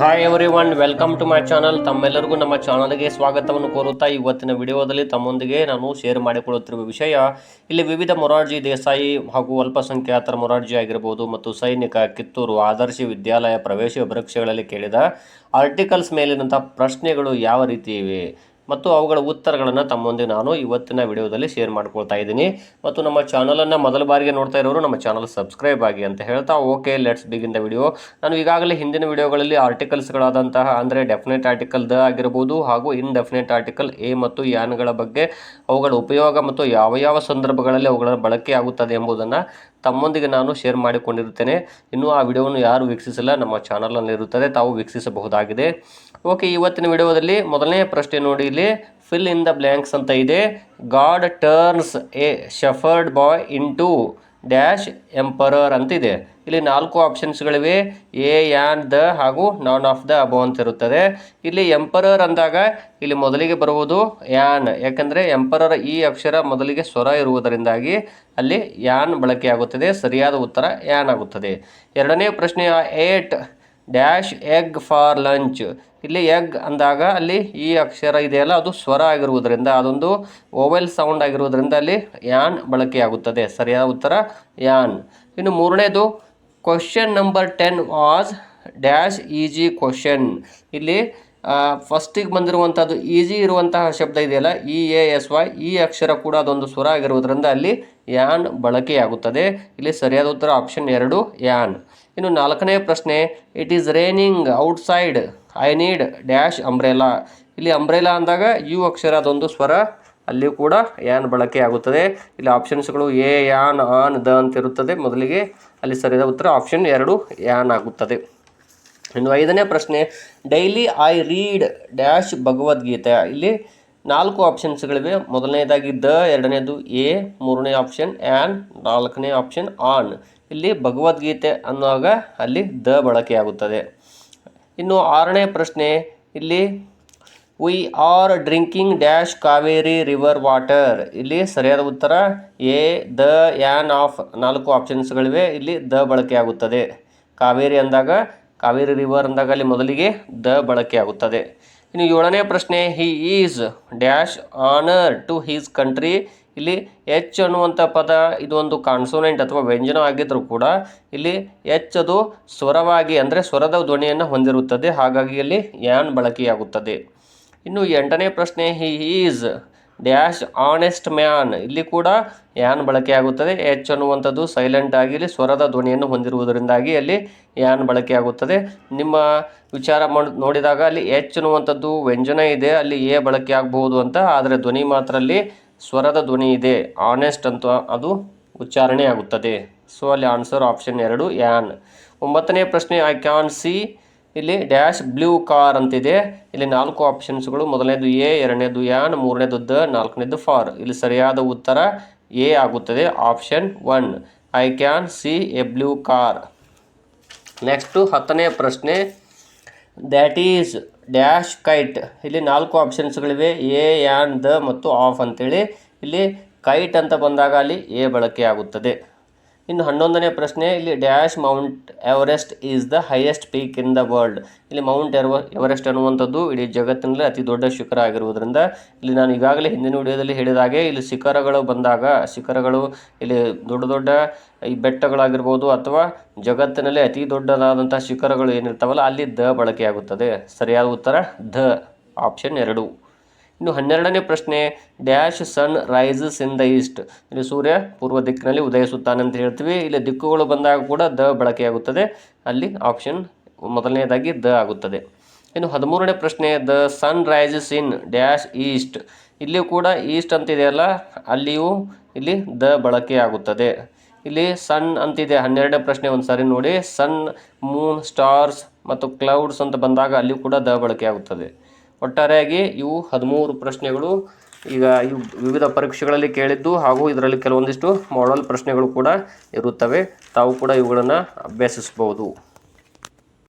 Hi everyone welcome to my channel ತಮ್ಮೆಲ್ಲರಿಗೂ ನಮ್ಮ ಚಾನಲ್ಗೆ ಸ್ವಾಗತವನ್ನು ಕೋರುತ್ತಾ ಇವತ್ತಿನ ವಿಡಿಯೋದಲ್ಲಿ ತಮ್ಮೊಂದಿಗೆ ನಾನು ಶೇರ್ ಮಾಡಿಕೊಳ್ಳುತ್ತಿರುವ ವಿಷಯ, ಇಲ್ಲಿ ವಿವಿಧ ಮೊರಾರ್ಜಿ ದೇಸಾಯಿ ಹಾಗೂ ಅಲ್ಪಸಂಖ್ಯಾತರ ಮೊರಾರ್ಜಿ ಆಗಿರಬಹುದು ಮತ್ತು ಸೈನಿಕ ಕಿತ್ತೂರು ಆದರ್ಶ ವಿದ್ಯಾಲಯ ಪ್ರವೇಶ ಪರೀಕ್ಷೆಗಳಲ್ಲಿ ಕೇಳಿದ ಆರ್ಟಿಕಲ್ಸ್ ಮೇಲಿನಂಥ ಪ್ರಶ್ನೆಗಳು ಯಾವ ರೀತಿ ಇವೆ? ಮತ್ತು ಅವುಗಳ ಉತ್ತರಗಳನ್ನು ತಮ್ಮೊಂದಿಗೆ ನಾನು ಇವತ್ತಿನ ವಿಡಿಯೋದಲ್ಲಿ ಶೇರ್ ಮಾಡ್ಕೊಳ್ತಾ ಇದ್ದೀನಿ. ಮತ್ತು ನಮ್ಮ ಚಾನಲನ್ನು ಮೊದಲ ಬಾರಿಗೆ ನೋಡ್ತಾ ಇರೋರು ನಮ್ಮ ಚಾನಲ್ ಸಬ್ಸ್ಕ್ರೈಬ್ ಆಗಿ ಅಂತ ಹೇಳ್ತಾ okay let's begin the video ನಾನು ಈಗಾಗಲೇ ಹಿಂದಿನ ವಿಡಿಯೋಗಳಲ್ಲಿ ಆರ್ಟಿಕಲ್ಸ್ಗಳಾದಂತಹ ಅಂದರೆ ಡೆಫಿನೆಟ್ ಆರ್ಟಿಕಲ್ ದ ಆಗಿರ್ಬೋದು ಹಾಗೂ ಇನ್ಡೆಫಿನೆಟ್ ಆರ್ಟಿಕಲ್ ಎ ಮತ್ತು ಯಾನ್ಗಳ ಬಗ್ಗೆ ಅವುಗಳ ಉಪಯೋಗ ಮತ್ತು ಯಾವ ಯಾವ ಸಂದರ್ಭಗಳಲ್ಲಿ ಅವುಗಳ ಬಳಕೆ ಆಗುತ್ತದೆ ಎಂಬುದನ್ನು ತಮ್ಮೊಂದಿಗೆ ನಾನು ಶೇರ್ ಮಾಡಿಕೊಂಡಿರುತ್ತೇನೆ. ಇನ್ನೂ ಆ ವಿಡಿಯೋವನ್ನು ಯಾರು ವೀಕ್ಷಿಸಿಲ್ಲ, ನಮ್ಮ ಚಾನಲಲ್ಲಿ ಇರುತ್ತದೆ ತಾವು ವೀಕ್ಷಿಸಬಹುದಾಗಿದೆ. ಓಕೆ ಇವತ್ತಿನ ವಿಡಿಯೋದಲ್ಲಿ ಮೊದಲನೇ ಪ್ರಶ್ನೆ ನೋಡಿ ಇಲ್ಲಿ. ಫಿಲ್ ಇನ್ ದ ಬ್ಲ್ಯಾಂಕ್ಸ್ ಅಂತ ಇದೆ. God turns a shepherd boy into dash emperor ಅಂತಿದೆ. ಇಲ್ಲಿ ನಾಲ್ಕು ಆಪ್ಷನ್ಸ್ಗಳಿವೆ ಎ, ಯಾನ್, ದ ಹಾಗೂ ನಾನ್ ಆಫ್ ದ ಅಬೋ ಅಂತ ಇರುತ್ತದೆ. ಇಲ್ಲಿ ಎಂಪರರ್ ಅಂದಾಗ ಇಲ್ಲಿ ಮೊದಲಿಗೆ ಬರುವುದು ಯಾನ್. ಯಾಕಂದರೆ ಎಂಪರರ್ ಈ ಅಕ್ಷರ ಮೊದಲಿಗೆ ಸ್ವರ ಇರುವುದರಿಂದಾಗಿ ಅಲ್ಲಿ ಯಾನ್ ಬಳಕೆಯಾಗುತ್ತದೆ. ಸರಿಯಾದ ಉತ್ತರ ಯಾನ್ ಆಗುತ್ತದೆ. ಎರಡನೇ ಪ್ರಶ್ನೆ ate dash egg for lunch. ಇಲ್ಲಿ ಎಗ್ ಅಂದಾಗ ಅಲ್ಲಿ ಈ ಅಕ್ಷರ ಇದೆಯಲ್ಲ, ಅದು ಸ್ವರ ಆಗಿರುವುದರಿಂದ, ಅದೊಂದು ಓವೆಲ್ ಸೌಂಡ್ ಆಗಿರುವುದರಿಂದ ಅಲ್ಲಿ ಯಾನ್ ಬಳಕೆಯಾಗುತ್ತದೆ. ಸರಿಯಾದ ಉತ್ತರ, ಯಾನ್. ಇನ್ನು ಮೂರನೇದು question number ten was dash easy question ಇಲ್ಲಿ ಫಸ್ಟಿಗೆ ಬಂದಿರುವಂಥದ್ದು ಈಜಿ ಇರುವಂತಹ ಶಬ್ದ ಇದೆಯಲ್ಲ ಇ ಎ ಎಸ್ ವೈ ಈ ಅಕ್ಷರ ಕೂಡ ಅದೊಂದು ಸ್ವರ ಆಗಿರುವುದರಿಂದ ಅಲ್ಲಿ ಯಾನ್ ಬಳಕೆಯಾಗುತ್ತದೆ. ಇಲ್ಲಿ ಸರಿಯಾದ ಉತ್ತರ ಆಪ್ಷನ್ ಎರಡು, ಯಾನ್. ಇನ್ನು ನಾಲ್ಕನೇ ಪ್ರಶ್ನೆ it is raining outside I need dash umbrella ಇಲ್ಲಿ ಅಂಬ್ರೆಲಾ ಅಂದಾಗ ಯು ಅಕ್ಷರ ಅದೊಂದು ಸ್ವರ ಅಲ್ಲಿಯೂ ಕೂಡ ಯಾನ್ ಬಳಕೆ ಆಗುತ್ತದೆ ಇಲ್ಲಿ ಆಪ್ಷನ್ಸ್ಗಳು ಎ ಯಾನ್, ಆನ್, ದ ಅಂತ ಇರುತ್ತದೆ ಮೊದಲಿಗೆ ಅಲ್ಲಿ ಸರಿಯಾದ ಉತ್ತರ ಆಪ್ಷನ್ ಎರಡು, ಯಾನ್ ಆಗುತ್ತದೆ. ಇನ್ನು ಐದನೇ ಪ್ರಶ್ನೆ, daily I read dash Bhagavad Gita ಇಲ್ಲಿ ನಾಲ್ಕು ಆಪ್ಷನ್ಸ್ಗಳಿವೆ ಮೊದಲನೇದಾಗಿ ದ ಎರಡನೇದು ಎ, ಮೂರನೇ ಆಪ್ಷನ್ ಆ್ಯನ್, ನಾಲ್ಕನೇ ಆಪ್ಷನ್ ಆನ್. ಇಲ್ಲಿ ಭಗವದ್ಗೀತೆ ಅನ್ನುವಾಗ ಅಲ್ಲಿ ದ ಬಳಕೆಯಾಗುತ್ತದೆ. ಇನ್ನು ಆರನೇ ಪ್ರಶ್ನೆ, ಇಲ್ಲಿ we are drinking dash Kaveri river water ಇಲ್ಲಿ ಸರಿಯಾದ ಉತ್ತರ, ಎ, ದ, ಆ್ಯನ್ ಆಫ್ ನಾಲ್ಕು ಆಪ್ಷನ್ಸ್ಗಳಿವೆ ಇಲ್ಲಿ ದ ಬಳಕೆಯಾಗುತ್ತದೆ. ಕಾವೇರಿ ಅಂದಾಗ ಕಾವೇರಿ ರಿವರ್ ಅಂದಾಗ ಅಲ್ಲಿ ಮೊದಲಿಗೆ ದ ಬಳಕೆಯಾಗುತ್ತದೆ. ಇನ್ನು ಏಳನೇ ಪ್ರಶ್ನೆ he is dash honour to his country ಇಲ್ಲಿ ಎಚ್ ಅನ್ನುವಂಥ ಪದ ಇದೊಂದು ಕಾನ್ಸೋನೆಂಟ್ ಅಥವಾ ವ್ಯಂಜನ ಆಗಿದ್ದರೂ ಕೂಡ ಇಲ್ಲಿ ಎಚ್ ಅದು ಸ್ವರವಾಗಿ ಅಂದರೆ ಸ್ವರದ ಧ್ವನಿಯನ್ನು ಹೊಂದಿರುತ್ತದೆ. ಹಾಗಾಗಿ ಇಲ್ಲಿ ಯಾನ್ ಬಳಕೆಯಾಗುತ್ತದೆ. ಇನ್ನು ಎಂಟನೇ ಪ್ರಶ್ನೆ he is dash honest man. ಇಲ್ಲಿ ಕೂಡ ಯಾನ್ ಬಳಕೆಯಾಗುತ್ತದೆ. ಎಚ್ ಅನ್ನುವಂಥದ್ದು ಸೈಲೆಂಟ್ ಆಗಿ ಇಲ್ಲಿ ಸ್ವರದ ಧ್ವನಿಯನ್ನು ಹೊಂದಿರುವುದರಿಂದಾಗಿ ಅಲ್ಲಿ ಯಾನ್ ಬಳಕೆಯಾಗುತ್ತದೆ. ನಿಮ್ಮ ವಿಚಾರ ಮಾಡಿ ನೋಡಿದಾಗ ಅಲ್ಲಿ ಎಚ್ ಅನ್ನುವಂಥದ್ದು ವ್ಯಂಜನ ಇದೆ. ಅಲ್ಲಿ ಎ ಬಳಕೆ ಆಗಬಹುದು ಅಂತ. ಆದರೆ ಧ್ವನಿ ಮಾತ್ರ ಅಲ್ಲಿ ಸ್ವರದ ಧ್ವನಿ ಇದೆ. ಆನೆಸ್ಟ್ ಅಂತ ಅದು ಉಚ್ಚಾರಣೆ ಆಗುತ್ತದೆ ಸೊ ಅಲ್ಲಿ ಆನ್ಸರ್ ಆಪ್ಷನ್ ಎರಡು, ಯಾನ್. ಒಂಬತ್ತನೇ ಪ್ರಶ್ನೆ ಐ ಕ್ಯಾನ್ ಸಿ ಇಲ್ಲಿ ಡ್ಯಾಶ್ ಬ್ಲೂ ಕಾರ್ ಅಂತಿದೆ. ಇಲ್ಲಿ ನಾಲ್ಕು ಆಪ್ಷನ್ಸ್ಗಳು ಮೊದಲನೇದು ಎ, ಎರಡನೇದು ಯಾನ್ ಮೂರನೇದು ದ ನಾಲ್ಕನೇದು ಫಾರ್. ಇಲ್ಲಿ ಸರಿಯಾದ ಉತ್ತರ ಎ ಆಗುತ್ತದೆ. Option one. I can see a blue car. Next ಹತ್ತನೇ ಪ್ರಶ್ನೆ. That is dash kite. ಇಲ್ಲಿ ನಾಲ್ಕು ಆಪ್ಷನ್ಸ್ಗಳಿವೆ ಎ, ಯಾನ್, ದ ಮತ್ತು ಆಫ್ ಅಂತೇಳಿ. ಇಲ್ಲಿ ಕೈಟ್ ಅಂತ ಬಂದಾಗ ಅಲ್ಲಿ ಎ ಬಳಕೆ ಆಗುತ್ತದೆ. ಇನ್ನು ಹನ್ನೊಂದನೇ ಪ್ರಶ್ನೆ, ಇಲ್ಲಿ dash Mount Everest is the highest peak in the world. ಇಲ್ಲಿ ಮೌಂಟ್ ಎರ್ವ, ಎವರೆಸ್ಟ್ ಅನ್ನುವಂಥದ್ದು ಇಡೀ ಜಗತ್ತಿನಲ್ಲಿ ಅತಿ ದೊಡ್ಡ ಶಿಖರ ಆಗಿರುವುದರಿಂದ ಇಲ್ಲಿ ನಾನು ಈಗಾಗಲೇ ಹಿಂದಿನ ವಿಡಿಯೋದಲ್ಲಿ ಹೇಳಿದ ಹಾಗೆ ಇಲ್ಲಿ ಶಿಖರಗಳು ಬಂದಾಗ, ಶಿಖರಗಳು ಇಲ್ಲಿ ದೊಡ್ಡ ದೊಡ್ಡ ಈ ಬೆಟ್ಟಗಳಾಗಿರ್ಬೋದು ಅಥವಾ ಜಗತ್ತಿನಲ್ಲಿ ಅತಿ ದೊಡ್ಡದಾದಂಥ ಶಿಖರಗಳು ಏನಿರ್ತಾವಲ್ಲ, ಅಲ್ಲಿ ದ ಬಳಕೆಯಾಗುತ್ತದೆ. ಸರಿಯಾದ ಉತ್ತರ, ದ, ಆಪ್ಷನ್ ಎರಡು. ಇನ್ನು ಹನ್ನೆರಡನೇ ಪ್ರಶ್ನೆ dash sun rises in the east ಇಲ್ಲಿ ಸೂರ್ಯ ಪೂರ್ವ ದಿಕ್ಕಿನಲ್ಲಿ ಉದಯಿಸುತ್ತಾನೆ ಅಂತ ಹೇಳ್ತೀವಿ. ಇಲ್ಲಿ ದಿಕ್ಕುಗಳು ಬಂದಾಗ ಕೂಡ ದ ಬಳಕೆಯಾಗುತ್ತದೆ. ಅಲ್ಲಿ ಆಪ್ಷನ್ ಮೊದಲನೇದಾಗಿ ದ ಆಗುತ್ತದೆ. ಇನ್ನು ಹದಿಮೂರನೇ ಪ್ರಶ್ನೆ the sun rises in dash east ಇಲ್ಲಿಯೂ ಕೂಡ ಈಸ್ಟ್ ಅಂತಿದೆಯಲ್ಲ ಅಲ್ಲಿಯೂ ಇಲ್ಲಿ ದ ಬಳಕೆಯಾಗುತ್ತದೆ. ಇಲ್ಲಿ ಸನ್ ಅಂತಿದೆ. ಹನ್ನೆರಡನೇ ಪ್ರಶ್ನೆ ಒಂದು ಸಾರಿ ನೋಡಿ. ಸನ್ ಮೂನ್ ಸ್ಟಾರ್ಸ್ ಮತ್ತು ಕ್ಲೌಡ್ಸ್ ಅಂತ ಬಂದಾಗ ಅಲ್ಲಿಯೂ ಕೂಡ ದ ಬಳಕೆಯಾಗುತ್ತದೆ. ಒಟ್ಟಾರೆಯಾಗಿ ಇವು ಹದಿಮೂರು ಪ್ರಶ್ನೆಗಳು ಈಗ ಇವು ವಿವಿಧ ಪರೀಕ್ಷೆಗಳಲ್ಲಿ ಕೇಳಿದ್ದು ಹಾಗೂ ಇದರಲ್ಲಿ ಕೆಲವೊಂದಿಷ್ಟು ಮಾಡಲ್ ಪ್ರಶ್ನೆಗಳು ಕೂಡ ಇರುತ್ತವೆ. ತಾವು ಕೂಡ ಇವುಗಳನ್ನು ಅಭ್ಯಸಿಸಬಹುದು.